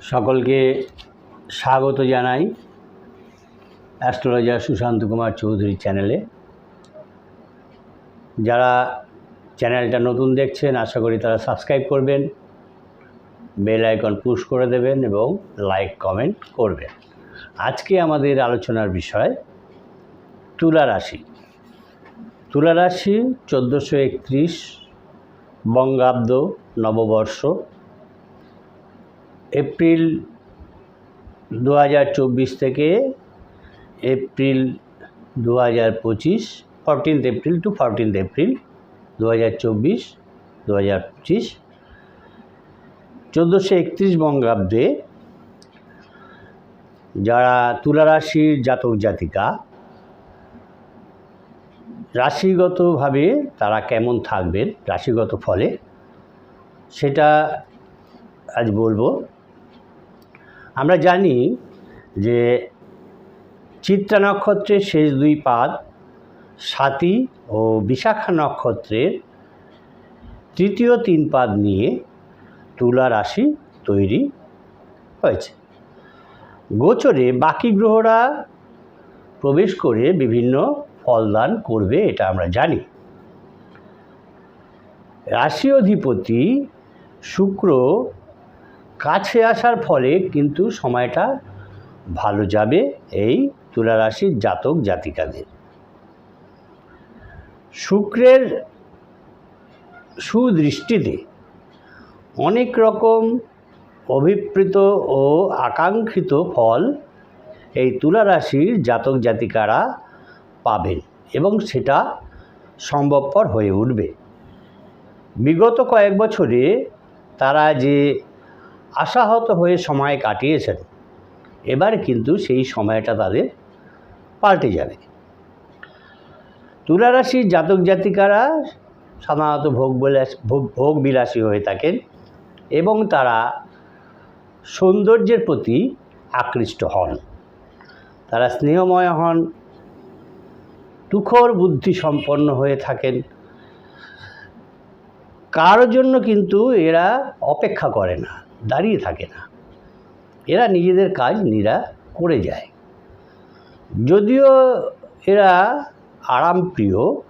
সকলকে স্বাগত জানাই অ্যাস্ট্রোলজার সুশান্ত কুমার চৌধুরী চ্যানেলে। যারা চ্যানেলটা নতুন দেখছেন, আশা করি তারা সাবস্ক্রাইব করবেন, বেল আইকন পুশ করে দেবেন এবং লাইক, কমেন্ট করবেন। আজকে আমাদের আলোচনার বিষয় তুলা রাশি। তুলা রাশি চোদ্দোশো একত্রিশ বঙ্গাব্দ নববর্ষ এপ্রিল দু হাজার চব্বিশ থেকে এপ্রিল দু হাজার পঁচিশ fourteenth April to fourteenth April দু হাজার চব্বিশ দু হাজার পঁচিশ। চোদ্দোশো একত্রিশ বঙ্গাব্দে যারা তুলা রাশির জাতক জাতিকা, রাশিগতভাবে তারা কেমন থাকবেন, রাশিগত ফলে, সেটা আজ বলব। আমরা জানি যে চিত্রা নক্ষত্রের শেষ দুই পাদ, সাতী ও বিশাখা নক্ষত্রের তৃতীয় তিন পাদ নিয়ে তুলা রাশি তৈরি হয়েছে। গোচরে বাকি গ্রহরা প্রবেশ করে বিভিন্ন ফলদান করবে, এটা আমরা জানি। রাশি অধিপতি শুক্র কাছে আসার ফলে কিন্তু সময়টা ভালো যাবে এই তুলা রাশির জাতক জাতিকাদের। শুক্রের সুদৃষ্টিতে অনেক রকম অভিপ্রেত ও আকাঙ্ক্ষিত ফল এই তুলা রাশির জাতক জাতিকারা পাবেন এবং সেটা সম্ভবপর হয়ে উঠবে। বিগত কয়েক বছরে তারা যে আশাহত হয়ে সময় কাটিয়েছেন। এবার কিন্তু সেই সময়টা তাদের পাল্টে যাবে। তুলা রাশির জাতক জাতিকারা সাধারণত ভোগ ভোগ বিলাসী হয়ে থাকেন এবং তারা সৌন্দর্যের প্রতি আকৃষ্ট হন। তারা স্নেহময় হন, তুখর বুদ্ধি সম্পন্ন হয়ে থাকেন। কারোর জন্য কিন্তু এরা অপেক্ষা করে না। দাঁড়িয়ে থাকে না। এরা নিজেদের কাজ নিরা করে যায়। যদিও এরা আরামপ্রিয়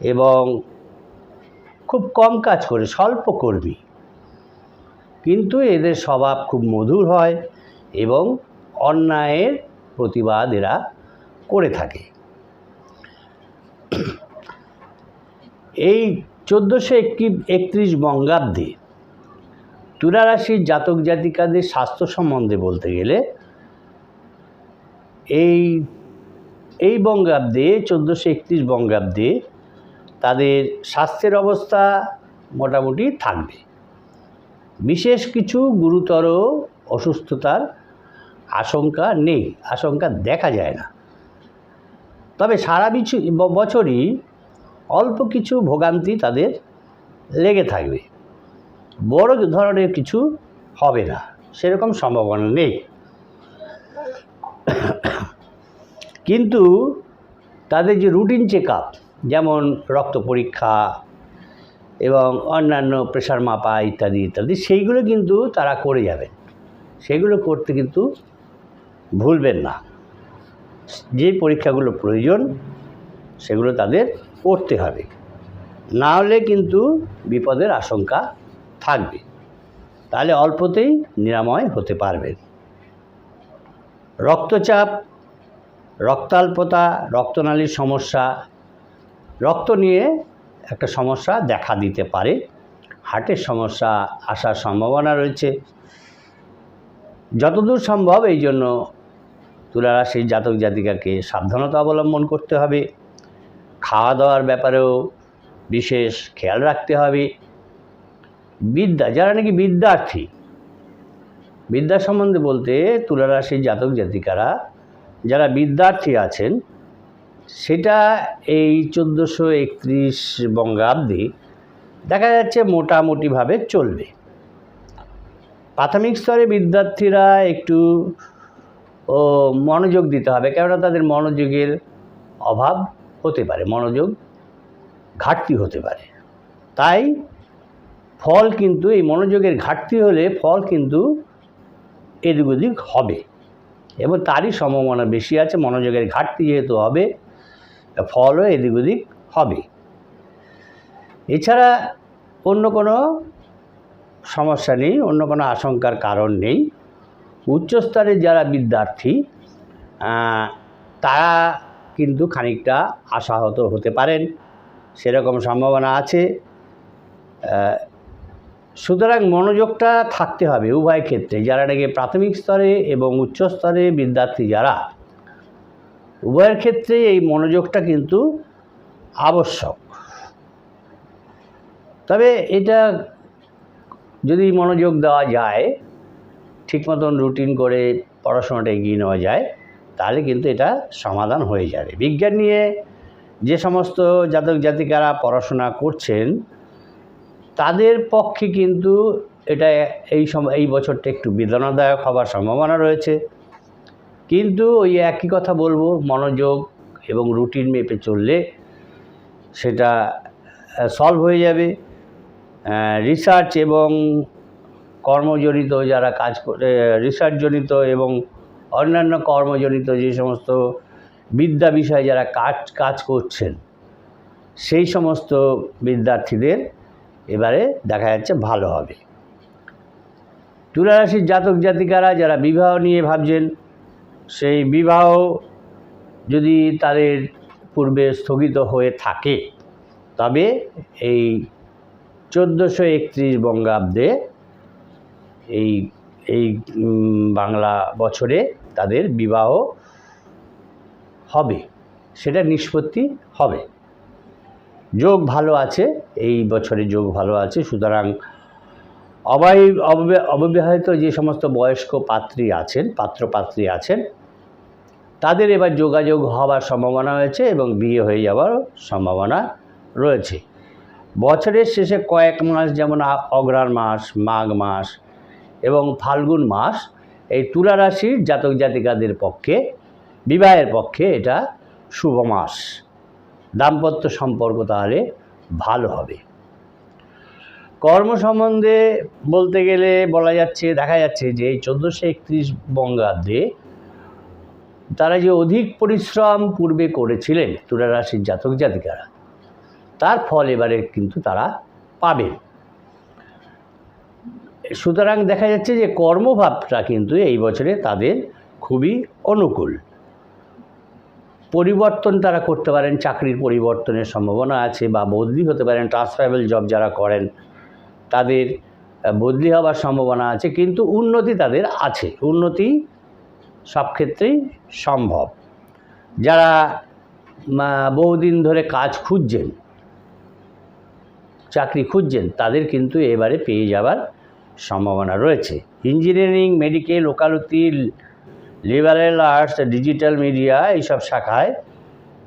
এবং খুব কম কাজ করে, স্বল্প কর্মী। কিন্তু এদের স্বভাব খুব মধুর হয় এবং অন্যায়ের প্রতিবাদ এরা করে থাকে। এই চোদ্দোশো একটি একত্রিশ বঙ্গাব্দে তুলা রাশির জাতক জাতিকাদের স্বাস্থ্য সম্বন্ধে বলতে গেলে, এই এই বঙ্গাব্দে, চোদ্দোশো একত্রিশ বঙ্গাব্দে তাদের স্বাস্থ্যের অবস্থা মোটামুটি থাকবে। বিশেষ কিছু গুরুতর অসুস্থতার আশঙ্কা নেই, আশঙ্কা দেখা যায় না। তবে সারা বিছু বছরই অল্প কিছু ভোগান্তি তাদের লেগে থাকবে। বড় ধরনের কিছু হবে না। সেরকম সম্ভাবনা নেই। কিন্তু তাদের যে রুটিন চেক যেমন রক্ত পরীক্ষা এবং অন্যান্য প্রেশার মাপা ইত্যাদি ইত্যাদি, সেইগুলো কিন্তু তারা করে যাবেন। সেগুলো করতে কিন্তু ভুলবেন না। যে পরীক্ষাগুলো প্রয়োজন, সেগুলো তাদের করতে হবে। না হলে কিন্তু বিপদের আশঙ্কা থাকবে। তাহলে অল্পতেই নিরাময় হতে পারবেন রক্তচাপ, রক্তাল্পতা, রক্তনালীর সমস্যা, রক্ত নিয়ে একটা সমস্যা দেখা দিতে পারে। হার্টের সমস্যা আসার সম্ভাবনা রয়েছে। যতদূর সম্ভব এই জন্য তুলারাশির জাতক জাতিকাকে সাবধানতা অবলম্বন করতে হবে। খাওয়া দাওয়ার ব্যাপারেও বিশেষ খেয়াল রাখতে হবে। বিদ্যা, যারা নাকি বিদ্যার্থী। বিদ্যা সম্বন্ধে বলতে তুলারাশির জাতক জাতিকারা, যারা বিদ্যার্থী আছেন, সেটা এই চোদ্দোশো একত্রিশ বঙ্গাব্দে দেখা যাচ্ছে মোটামুটিভাবে চলবে। প্রাথমিক স্তরে বিদ্যার্থীরা একটু, ও, মনোযোগ দিতে হবে, কেননা তাদের মনোযোগের অভাব হতে পারে, মনোযোগ ঘাটতি হতে পারে। তাই ফল কিন্তু এই মনোযোগের ঘাটতি হলে ফল কিন্তু এদিক ওদিক হবে। এবং তারই সম্ভাবনা বেশি আছে, মনোযোগের ঘাটতি যেহেতু হবে, ফলও এদিক ওদিক হবে। এছাড়া অন্য কোনো সমস্যা নেই, অন্য কোনো আশঙ্কার কারণ নেই। উচ্চস্তরের যারা বিদ্যার্থী তারা কিন্তু খানিকটা আশাহত হতে পারেন। সেরকম সম্ভাবনা আছে। সুতরাং মনোযোগটা থাকতে হবে উভয় ক্ষেত্রে যারা নাকি প্রাথমিক স্তরে এবং উচ্চ স্তরে বিদ্যার্থী যারা। উভয়ের ক্ষেত্রে এই মনোযোগটা কিন্তু আবশ্যক। তবে এটা যদি মনোযোগ দেওয়া যায়, ঠিক মতন রুটিন করে পড়াশোনাটা এগিয়ে নেওয়া যায়, তাহলে কিন্তু এটা সমাধান হয়ে যাবে। বিজ্ঞান নিয়ে যে সমস্ত জাতক জাতিকারা পড়াশোনা করছেন তাদের পক্ষে কিন্তু এটা এই সময় এই বছরটা একটু বেদনাদায়ক হওয়ার সম্ভাবনা রয়েছে। কিন্তু ওই একই কথা বলব, মনোযোগ এবং রুটিন মেপে চললে সেটা সলভ হয়ে যাবে। রিসার্চ এবং কর্মজনিত যারা কাজ করে রিসার্চজনিত এবং অন্যান্য কর্মজনিত যে সমস্ত বিদ্যা বিষয়ে যারা কাজ কাজ করছেন, সেই সমস্ত বিদ্যার্থীদের এবারে দেখা যাচ্ছে ভালো হবে। তুলারাশির জাতক জাতিকারা যারা বিবাহ নিয়ে ভাবছেন, সেই বিবাহ যদি তাদের পূর্বে স্থগিত হয়ে থাকে, তবে এই চোদ্দোশো একত্রিশ বঙ্গাব্দে এই এই বাংলা বছরে তাদের বিবাহ হবে, সেটা নিষ্পত্তি হবে। যোগ ভালো আছে, এই বছরে যোগ ভালো আছে, সুতরাং অবাই, অববে- অবিবাহিত যে সমস্ত বয়স্ক পাত্রী আছেন, পাত্র পাত্রী আছেন, তাদের এবার যোগাযোগ হওয়ার সম্ভাবনা রয়েছে এবং বিয়ে হয়ে যাওয়ার সম্ভাবনা রয়েছে। বছরের শেষে কয়েক মাস যেমন অগ্রহায়ণ মাস, মাঘ মাস এবং ফাল্গুন মাস, এই তুলা রাশির জাতক জাতিকাদের পক্ষে, বিবাহের পক্ষে এটা শুভ মাস। দাম্পত্য সম্পর্ক তাহলে ভালো হবে। কর্ম সম্বন্ধে বলতে গেলে বলা যাচ্ছে, দেখা যাচ্ছে যে এই চোদ্দোশো একত্রিশ বঙ্গাব্দে তারা যে অধিক পরিশ্রম পূর্বে করেছিলেন তুলা রাশির জাতক জাতিকারা, তার ফল এবারে কিন্তু তারা পাবেন। সুতরাং দেখা যাচ্ছে যে কর্মভাবটা কিন্তু এই বছরে তাদের খুবই অনুকূল। পরিবর্তন তারা করতে পারেন, চাকরির পরিবর্তনের সম্ভাবনা আছে বা বদলি হতে পারেন ট্রান্সফারেবল জব যারা করেন, তাদের বদলি হওয়ার সম্ভাবনা আছে, কিন্তু উন্নতি তাদের আছে। উন্নতি সব ক্ষেত্রেই সম্ভব। যারা বহুদিন ধরে কাজ খুঁজছেন, চাকরি খুঁজছেন, তাদের কিন্তু এবারে পেয়ে যাওয়ার সম্ভাবনা রয়েছে। ইঞ্জিনিয়ারিং মেডিকেল ওকালতি লিবারেল আর্টস ডিজিটাল মিডিয়া এইসব শাখায়।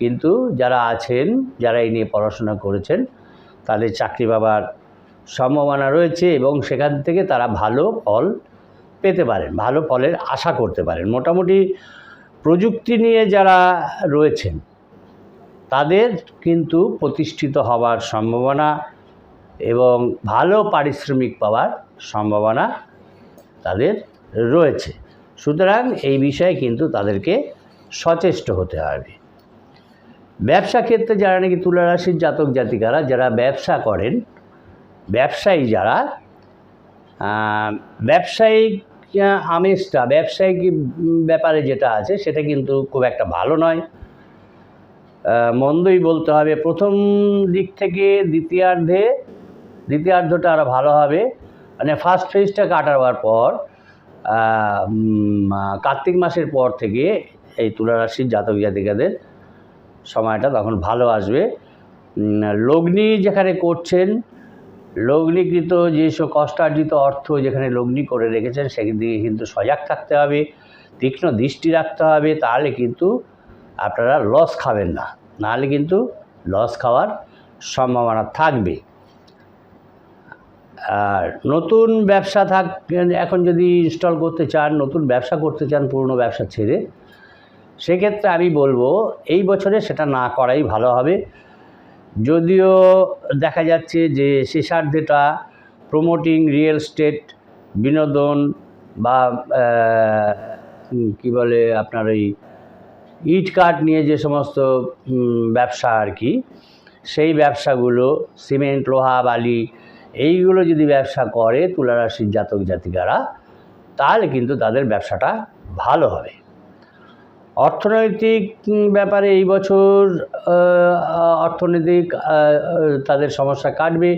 কিন্তু যারা আছেন, যারা এই নিয়ে পড়াশোনা করেছেন, তাদের চাকরি পাবার সম্ভাবনা রয়েছে এবং সেখান থেকে তারা ভালো ফল পেতে পারেন, ভালো ফলের আশা করতে পারেন। মোটামুটি প্রযুক্তি নিয়ে যারা রয়েছেন, তাদের কিন্তু প্রতিষ্ঠিত হওয়ার সম্ভাবনা এবং ভালো পারিশ্রমিক পাওয়ার সম্ভাবনা তাদের রয়েছে। সুতরাং এই বিষয়ে কিন্তু তাদেরকে সচেষ্ট হতে হবে। ব্যবসা ক্ষেত্রে যারা নাকি তুলা রাশির জাতক জাতিকারা, যারা ব্যবসা করেন, ব্যবসায়ী যারা ব্যবসায়িক আমেজটা, ব্যবসায়িক ব্যাপারে যেটা আছে, সেটা কিন্তু খুব একটা ভালো নয়। মন্দই বলতে হবে, প্রথম দিক থেকে দ্বিতীয়ার্ধে, দ্বিতীয়ার্ধটা আরও ভালো হবে। মানে ফার্স্ট ফেজটা কাটাবার পর কার্তিক মাসের পর থেকে এই তুলা রাশির জাতক জাতিকাদের সময়টা তখন ভালো আসবে। লগ্নি যেখানে করছেন, লগ্নিকৃত যেসব কষ্টার্জিত অর্থ যেখানে লগ্নি করে রেখেছেন সেদিকে কিন্তু সজাগ থাকতে হবে, তীক্ষ্ণ দৃষ্টি রাখতে হবে, তাহলে কিন্তু আপনারা লস খাবেন না। নাহলে কিন্তু লস খাওয়ার সম্ভাবনা থাকবে। আর নতুন ব্যবসা থাক, এখন যদি ইনস্টল করতে চান, নতুন ব্যবসা করতে চান, পুরনো ব্যবসা ছেড়ে, সেক্ষেত্রে আমি বলব, এই বছরে সেটা না করাই ভালো হবে। যদিও দেখা যাচ্ছে যে শেষার্ধেটা প্রমোটিং রিয়েল স্টেট বিনোদন বা কি বলে আপনার ওই ইট কাঠ নিয়ে যে সমস্ত ব্যবসা আর কি, সেই ব্যবসাগুলো, সিমেন্ট, লোহা, বালি এইগুলো যদি ব্যবসা করে তুলারাশির জাতক জাতিকারা, তাহলে কিন্তু তাদের ব্যবসাটা ভালো হবে। অর্থনৈতিক ব্যাপারে এই বছর অর্থনৈতিক তাদের সমস্যা কাটবে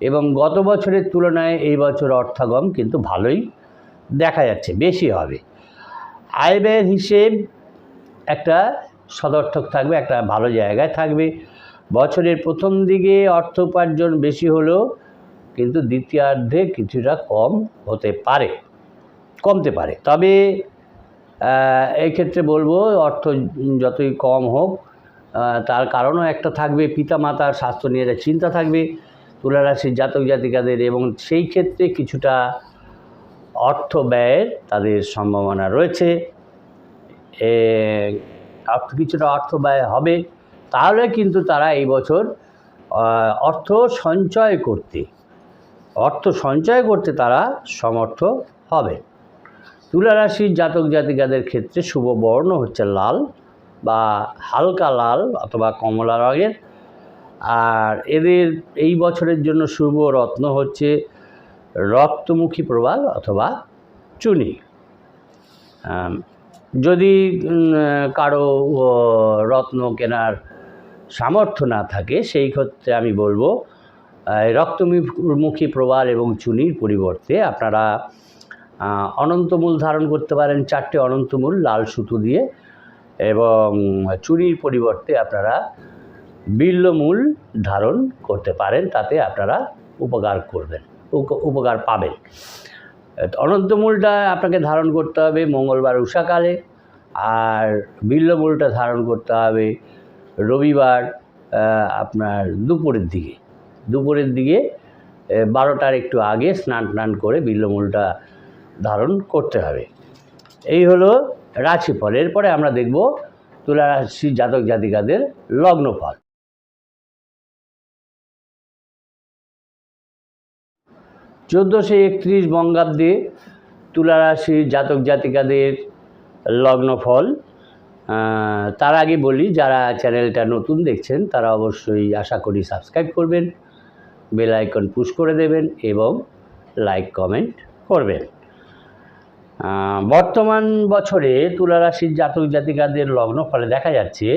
এবং গত বছরের তুলনায় এই বছর অর্থাগম কিন্তু ভালোই দেখা যাচ্ছে, বেশি হবে। আয় ব্যয়ের হিসেব একটা সদর্থক থাকবে, একটা ভালো জায়গায় থাকবে। বছরের প্রথম দিকে অর্থ উপার্জন বেশি হলেও কিন্তু দ্বিতীয়ার্ধে কিছুটা কম হতে পারে, কমতে পারে। তবে এই ক্ষেত্রে বলব অর্থ যতই কম হোক তার কারণও একটা থাকবে, পিতামাতার স্বাস্থ্য নিয়ে একটা চিন্তা থাকবে তুলারাশির জাতক জাতিকাদের এবং সেই ক্ষেত্রে কিছুটা অর্থ ব্যয়ের তাদের সম্ভাবনা রয়েছে। অর্থ কিছুটা অর্থ ব্যয় হবে, তাহলে কিন্তু তারা এই বছর অর্থ সঞ্চয় করতে অর্থ সঞ্চয় করতে তারা সমর্থ হবে। তুলা রাশির জাতক জাতিকাদের ক্ষেত্রে শুভ বর্ণ হচ্ছে লাল বা হালকা লাল অথবা কমলা রঙের। আর এদের এই বছরের জন্য শুভ রত্ন হচ্ছে রক্তমুখী প্রবাল অথবা চুনি। যদি কারও রত্ন কেনার সামর্থ্য না থাকে, সেই ক্ষেত্রে আমি বলব রক্তমুখী প্রবাল এবং চুনির পরিবর্তে আপনারা অনন্তমূল ধারণ করতে পারেন চারটে অনন্তমূল লাল সুতো দিয়ে এবং চুরির পরিবর্তে আপনারা বিল্লমূল ধারণ করতে পারেন, তাতে আপনারা উপকার করবেন, উপ- উপকার পাবেন। অনন্তমূলটা আপনাকে ধারণ করতে হবে মঙ্গলবার উষাকালে আর বিল্লমূলটা ধারণ করতে হবে রবিবার আপনার দুপুরের দিকে। দুপুরের দিকে বারোটার একটু আগে স্নান টান করে বিল্লমূলটা ধারণ করতে হবে। এই হলো রাশিফল। এরপরে আমরা দেখব তুলা রাশি জাতক জাতিকাদের লগ্নফল। চোদ্দোশো একত্রিশ বঙ্গাব্দে তুলা রাশির জাতক জাতিকাদের লগ্নফল। তার আগে বলি, যারা চ্যানেলটা নতুন দেখছেন, তারা অবশ্যই আশা করি সাবস্ক্রাইব করবেন। বেল আইকন পুশ করে দেবেন এবং লাইক কমেন্ট করবেন। বর্তমান বছরে তুলা রাশির জাতক জাতিকাদের লগ্ন ফলে দেখা যাচ্ছে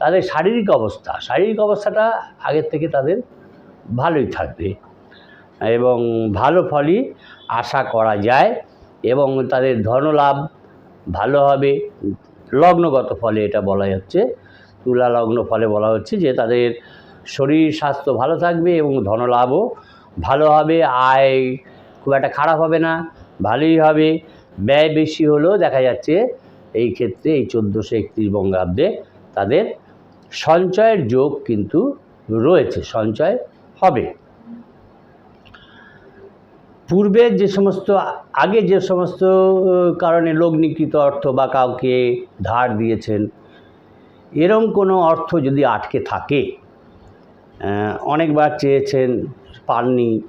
তাদের শারীরিক অবস্থা, শারীরিক অবস্থাটা আগের থেকে তাদের ভালোই থাকবে এবং ভালো ফলই আশা করা যায় এবং তাদের ধনলাভ ভালো হবে। লগ্নগত ফলে এটা বলা হচ্ছে, তুলা লগ্ন ফলে বলা হচ্ছে যে তাদের শরীর, স্বাস্থ্য ভালো থাকবে এবং ধনলাভও ভালো হবে, আয় খুব একটা খারাপ হবে না, ভালোই হবে। ব্যয় বেশি হলেও দেখা যাচ্ছে এই ক্ষেত্রে এই চোদ্দোশো একত্রিশ বঙ্গাব্দে তাদের সঞ্চয়ের যোগ কিন্তু রয়েছে, সঞ্চয় হবে। পূর্বে যে সমস্ত, আগে যে সমস্ত কারণে লগ্নিকৃত অর্থ বা কাউকে ধার দিয়েছেন, এরম কোনো অর্থ যদি আটকে থাকে অনেকবার চেয়েছেন পাননি।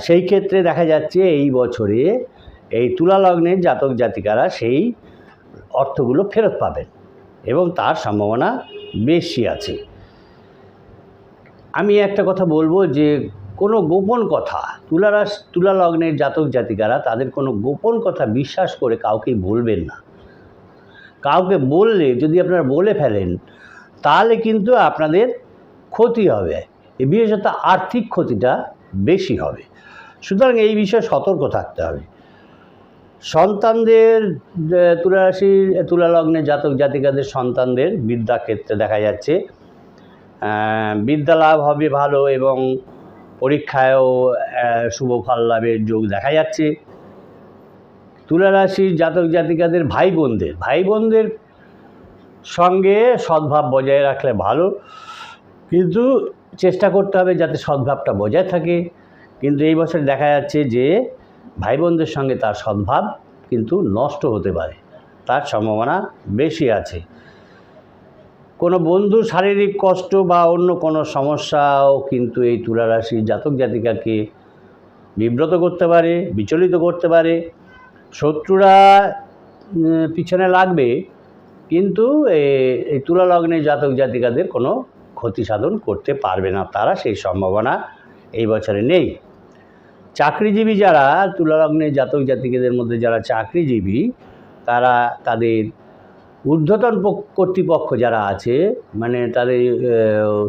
সেই ক্ষেত্রে দেখা যাচ্ছে এই বছরে এই তুলা লগ্নের জাতক জাতিকারা সেই অর্থগুলো ফেরত পাবেন এবং তার সম্ভাবনা বেশি আছে। আমি একটা কথা বলব যে কোনো গোপন কথা তুলারাস তুলা লগ্নের জাতক জাতিকারা তাদের কোনো গোপন কথা বিশ্বাস করে কাউকে বলবেন না। কাউকে বললে, যদি আপনারা বলে ফেলেন, তাহলে কিন্তু আপনাদের ক্ষতি হবে এই বিশেষত আর্থিক ক্ষতিটা বেশি হবে। সুতরাং এই বিষয়ে সতর্ক থাকতে হবে। সন্তানদের আহ, তুলা রাশির তুলা লগ্নের জাতক জাতিকাদের সন্তানদের বিদ্যাক্ষেত্রে দেখা যাচ্ছে বিদ্যা লাভ হবে ভালো এবং পরীক্ষায়ও শুভ ফল লাভের যোগ দেখা যাচ্ছে। তুলারাশির জাতক জাতিকাদের ভাই বোনদের ভাই বোনদের সঙ্গে সদ্ভাব বজায় রাখলে ভালো। কিন্তু চেষ্টা করতে হবে যাতে সদ্ভাবটা বজায় থাকে। কিন্তু এই বছর দেখা যাচ্ছে যে ভাই বোনদের সঙ্গে তার সদ্ভাব কিন্তু নষ্ট হতে পারে। তার সম্ভাবনা বেশি আছে। কোনো বন্ধু শারীরিক কষ্ট বা অন্য কোনো সমস্যাও কিন্তু এই তুলা রাশির জাতক জাতিকাকে বিব্রত করতে পারে, বিচলিত করতে পারে। শত্রুরা পিছনে লাগবে। কিন্তু এই তুলা লগ্নে জাতক জাতিকাদের কোনো ক্ষতি সাধন করতে পারবে না তারা, সেই সম্ভাবনা এই বছরে নেই। চাকরিজীবী যারা তুলা লগ্নে জাতক জাতিকাদের মধ্যে যারা চাকরিজীবী, তারা তাদের ঊর্ধ্বতন কর্তৃপক্ষ যারা আছে মানে তাদের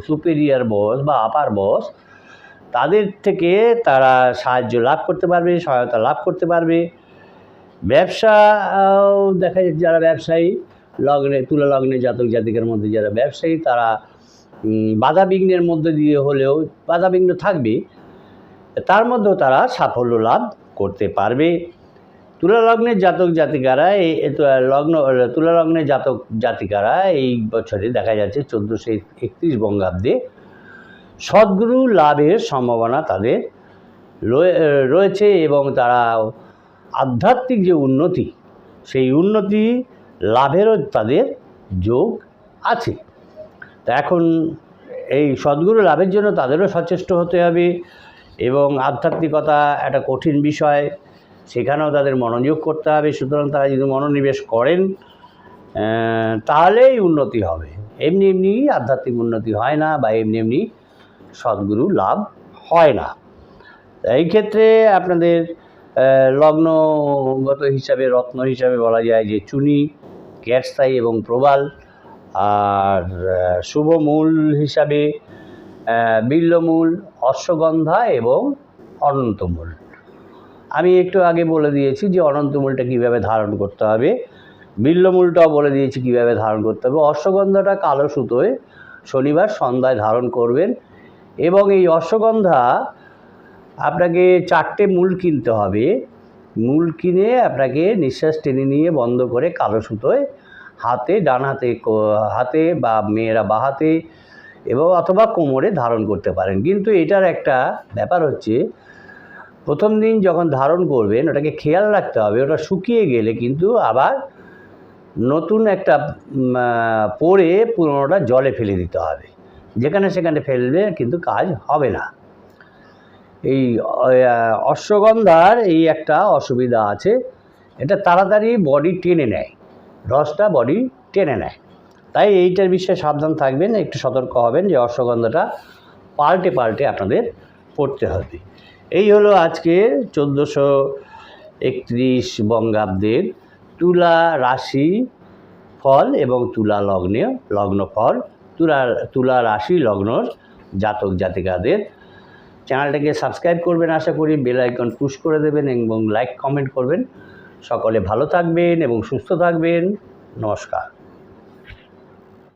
সুপেরিয়ার বস বা আপার বস তাদের থেকে তারা সাহায্য লাভ করতে পারবে, সহায়তা লাভ করতে পারবে। ব্যবসা দেখা যাচ্ছে যারা ব্যবসায়ী, লগ্নে তুলা লগ্নে জাতক জাতিকের মধ্যে যারা ব্যবসায়ী, তারা বাধা বিঘ্নের মধ্যে দিয়ে হলেও বাধা বিঘ্ন থাকবে, তার মধ্যেও তারা সাফল্য লাভ করতে পারবে। তুলা লগ্নের জাতক জাতিকারা এই লগ্ন, তুলা লগ্নের জাতক জাতিকারা এই বছরে দেখা যাচ্ছে চোদ্দোশো একত্রিশ বঙ্গাব্দে সদ্গুরু লাভের সম্ভাবনা তাদের রয়ে- রয়েছে এবং তারা আধ্যাত্মিক যে উন্নতি, সেই উন্নতি লাভেরও তাদের যোগ আছে। তা এখন এই সদ্গুরু লাভের জন্য তাদেরও সচেষ্ট হতে হবে এবং আধ্যাত্মিকতা একটা কঠিন বিষয়, সেখানেও তাদের মনোযোগ করতে হবে। সুতরাং তারা যদি মনোনিবেশ করেন তাহলেই উন্নতি হবে। এমনি এমনি আধ্যাত্মিক উন্নতি হয় না বা এমনি এমনি সদ্গুরু লাভ হয় না। এই ক্ষেত্রে আপনাদের লগ্নগত হিসাবে, রত্ন হিসাবে বলা যায় যে চুনি ক্যাটসাই এবং প্রবাল আর শুভ মূল হিসাবে বিল্লমূল, অশ্বগন্ধা এবং অনন্তমূল। আমি একটু আগে বলে দিয়েছি যে অনন্তমূলটা কীভাবে ধারণ করতে হবে। বিল্লমূলটাও বলে দিয়েছি কীভাবে ধারণ করতে হবে। অশ্বগন্ধাটা কালো সুতোয় শনিবার সন্ধ্যায় ধারণ করবেন এবং এই অশ্বগন্ধা আপনাকে চারটে মূল কিনতে হবে। মূল কিনে আপনাকে নিঃশ্বাস টেনে নিয়ে বন্ধ করে কালো সুতোয় হাতে, ডান হাতে হাতে বা মেয়েরা বা হাতে এবং অথবা কোমরে ধারণ করতে পারেন। কিন্তু এটার একটা ব্যাপার হচ্ছে, প্রথম দিন যখন ধারণ করবেন, ওটাকে খেয়াল রাখতে হবে, ওটা শুকিয়ে গেলে কিন্তু আবার নতুন একটা পরে পুরোনোটা জলে ফেলে দিতে হবে। যেখানে সেখানে ফেললে কিন্তু কাজ হবে না। এই অশ্বগন্ধার এই একটা অসুবিধা আছে, এটা তাড়াতাড়ি বডি টেনে নেয়। রসটা বডি টেনে নেয়। তাই এইটার বিষয়ে সাবধান থাকবেন, একটু সতর্ক হবেন যে অশ্বগন্ধাটা পাল্টে পাল্টে আপনাদের পড়তে হবে। এই হলো আজকের চোদ্দোশো একত্রিশ বঙ্গাব্দের তুলা রাশি ফল এবং তুলা লগ্নে লগ্ন ফল, তুলা তুলা রাশি লগ্নর জাতক জাতিকাদের। চ্যানেলটাকে সাবস্ক্রাইব করবেন আশা করি, বেল আইকন পুশ করে দেবেন এবং লাইক, কমেন্ট করবেন। সকলে ভালো থাকবেন এবং সুস্থ থাকবেন। নমস্কার।